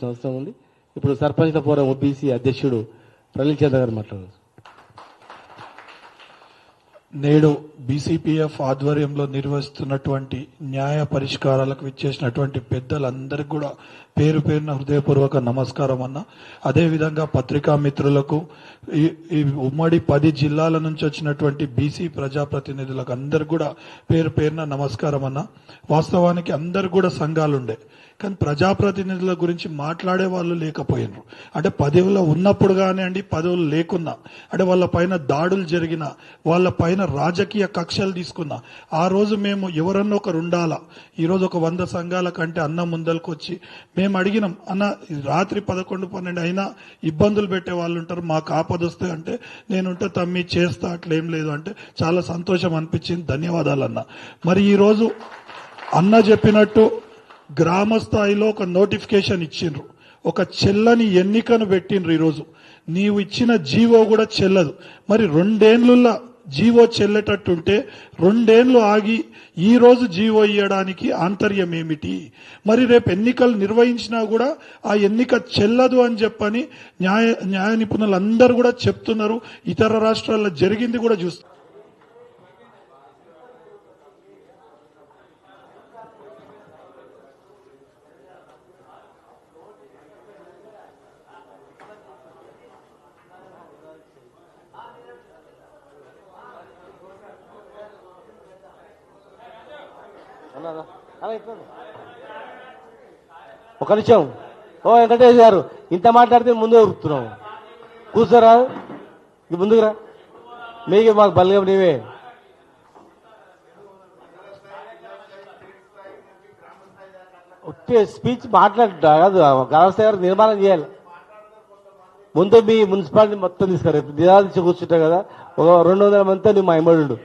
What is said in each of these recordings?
మాట్లాడాల్సిన అవసరం ఉంది. ఇప్పుడు సర్పంచ్ల ఫోరం ఓబీసీ అధ్యక్షుడు ప్రలీల్ చంద్ర గారు మాట్లాడారు నేడు బీసీపీఎఫ్ ఆధ్వర్యంలో నిర్వహిస్తున్నటువంటి న్యాయ పరిష్కారాలకు ఇచ్చేసినటువంటి పెద్దలందరికీ కూడా పేరు పేరున హృదయపూర్వక నమస్కారం అన్న. అదేవిధంగా పత్రికా మిత్రులకు ఈ ఉమ్మడి పది జిల్లాల నుంచి వచ్చినటువంటి బీసీ ప్రజాప్రతినిధులకు అందరు కూడా పేరు పేరున నమస్కారం అన్న. వాస్తవానికి అందరు కూడా సంఘాలుండే. కానీ ప్రజాప్రతినిధుల గురించి మాట్లాడే వాళ్ళు లేకపోయినారు. అంటే పదవిలో ఉన్నప్పుడు కానివ్వండి పదవులు లేకున్నా అంటే వాళ్ళ పైన దాడులు జరిగిన వాళ్ళ పైన రాజకీయ కక్షలు తీసుకున్నా ఆ రోజు మేము ఎవరన్నా ఒకరు ఉండాలా? ఈరోజు ఒక వంద సంఘాల కంటే అన్న ముందలకు వచ్చి మేము అడిగినాం అన్న రాత్రి పదకొండు పన్నెండు అయినా ఇబ్బందులు పెట్టే వాళ్ళు ఉంటారు మాకు ఆపద వస్తే అంటే నేనుంటే తమ్మి చేస్తా అట్లేం లేదు అంటే చాలా సంతోషం అనిపించింది. ధన్యవాదాలు అన్న. మరి ఈరోజు అన్న చెప్పినట్టు గ్రామ స్థాయిలో ఒక నోటిఫికేషన్ ఇచ్చిండ్రు. ఒక చెల్లని ఎన్నికను పెట్టిండ్రు ఈరోజు. నీవు ఇచ్చిన జీవో కూడా చెల్లదు. మరి రెండేళ్ళ జీవో చెల్లేటట్టుంటే రెండేళ్ళు ఆగి ఈ రోజు జీవో ఇవ్వడానికి ఆంతర్యం ఏమిటి? మరి రేపు ఎన్నికలు నిర్వహించినా కూడా ఆ ఎన్నిక చెల్లదు అని చెప్పని న్యాయ న్యాయ నిపుణులందరూ కూడా చెప్తున్నారు. ఇతర రాష్ట్రాల్లో జరిగింది కూడా చూస్తారు ఒక నిమిషం. ఓ వెంకటేష్ గారు ఇంత మాట్లాడితే ముందే ఉరుకుతున్నావు కూర్చోరా. ఇది ముందుకురా మీకు మాకు బలగం నీవే. స్పీచ్ మాట్లాడు కాదు గ్రామస్థాయి గారు నిర్మాణం చేయాలి. ముందు మీ మున్సిపాలిటీ మొత్తం తీసుకురా. నిరాదించి కూర్చుంటావు కదా. ఒక రెండు వందల మందితో నువ్వు మా ఇమ్మడు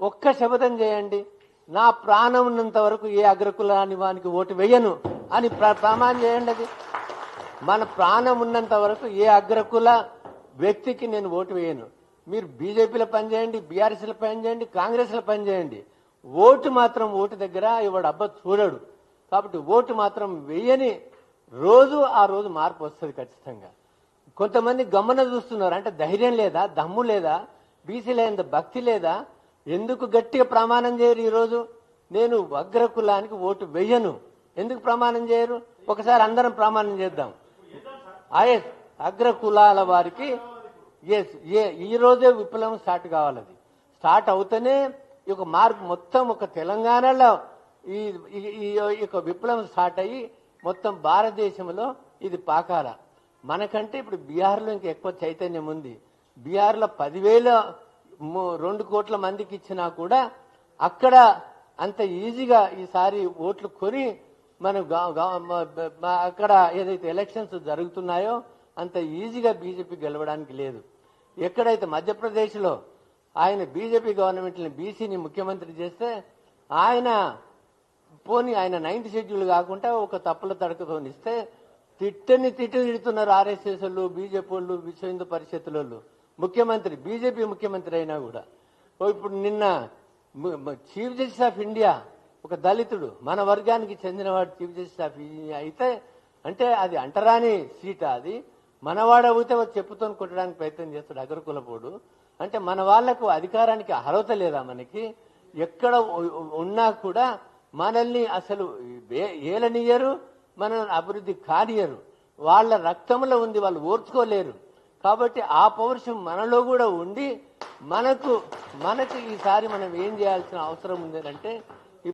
ఒక్క శపథం చేయండి. నా ప్రాణం ఉన్నంత వరకు ఏ అగ్రకులాని వానికి ఓటు వేయను అని ప్ర- ప్రమాణం చేయండి అది. మన ప్రాణం ఉన్నంత వరకు ఏ అగ్రకుల వ్యక్తికి నేను ఓటు వేయను. మీరు బీజేపీలో పనిచేయండి బీఆర్ఎస్లో పనిచేయండి కాంగ్రెస్లో పనిచేయండి. ఓటు మాత్రం ఓటు దగ్గర ఇవాడు అబ్బ చూడడు. కాబట్టి ఓటు మాత్రం వేయని రోజు ఆ రోజు మార్పు వస్తుంది ఖచ్చితంగా. కొంతమంది గమన చూస్తున్నారు. అంటే ధైర్యం లేదా దమ్ము లేదా బీసీ లేని భక్తి లేదా? ఎందుకు గట్టిగా ప్రమాణం చేయరు ఈరోజు? నేను అగ్రకులానికి ఓటు వెయ్యను. ఎందుకు ప్రమాణం చేయరు? ఒకసారి అందరం ప్రమాణం చేద్దాం. ఐఎస్ అగ్రకులాల వారికి ఎస్ ఏ ఈ రోజే విప్లవం స్టార్ట్ కావాలి అది. స్టార్ట్ అవుతేనే ఈ యొక్క మార్పు మొత్తం ఒక తెలంగాణలో ఈ ఈ- ఈ యొక్క విప్లవం స్టార్ట్ అయ్యి మొత్తం భారతదేశంలో ఇది పాకాల. మనకంటే ఇప్పుడు బీహార్లో ఇంకా ఎక్కువ చైతన్యం ఉంది. బీహార్లో పదివేల రెండు కోట్ల మందికి ఇచ్చినా కూడా అక్కడ అంత ఈజీగా ఈసారి ఓట్లు కొని మనం అక్కడ ఏదైతే ఎలక్షన్స్ జరుగుతున్నాయో అంత ఈజీగా బీజేపీ గెలవడానికి లేదు. ఎక్కడైతే మధ్యప్రదేశ్లో ఆయన బీజేపీ గవర్నమెంట్ని బీసీని ముఖ్యమంత్రి చేస్తే ఆయన పోనీ ఆయన నైన్త్ షెడ్యూల్ కాకుండా ఒక తప్పుల తడకతో ఇస్తే తిట్టని తిట్టు తిడుతున్నారు ఆర్ఎస్ఎస్ వాళ్ళు బీజేపీ వాళ్ళు విశ్వ హిందూ పరిషత్ వాళ్ళు ముఖ్యమంత్రి బీజేపీ ముఖ్యమంత్రి అయినా కూడా. ఇప్పుడు నిన్న చీఫ్ జస్టిస్ ఆఫ్ ఇండియా ఒక దళితుడు మన వర్గానికి చెందినవాడు చీఫ్ జస్టిస్ ఆఫ్ ఇండియా అయితే అంటే అది అంటరాని సీట అది. మనవాడు అవుతే చెప్పుతో కొట్టడానికి ప్రయత్నం చేస్తాడు అగ్రకులపోడు. అంటే మన వాళ్ళకు అధికారానికి అర్హత లేదా మనకి? ఎక్కడ ఉన్నా కూడా మనల్ని అసలు ఏ- ఏలనియరు మన అభివృద్ధి కానియరు. వాళ్ళ రక్తంలో ఉంది వాళ్ళు ఓర్చుకోలేరు. కాబట్టి ఆ పౌరుషం మనలో కూడా ఉండి మనకు మనకు ఈసారి మనం ఏం చేయాల్సిన అవసరం ఉంది అంటే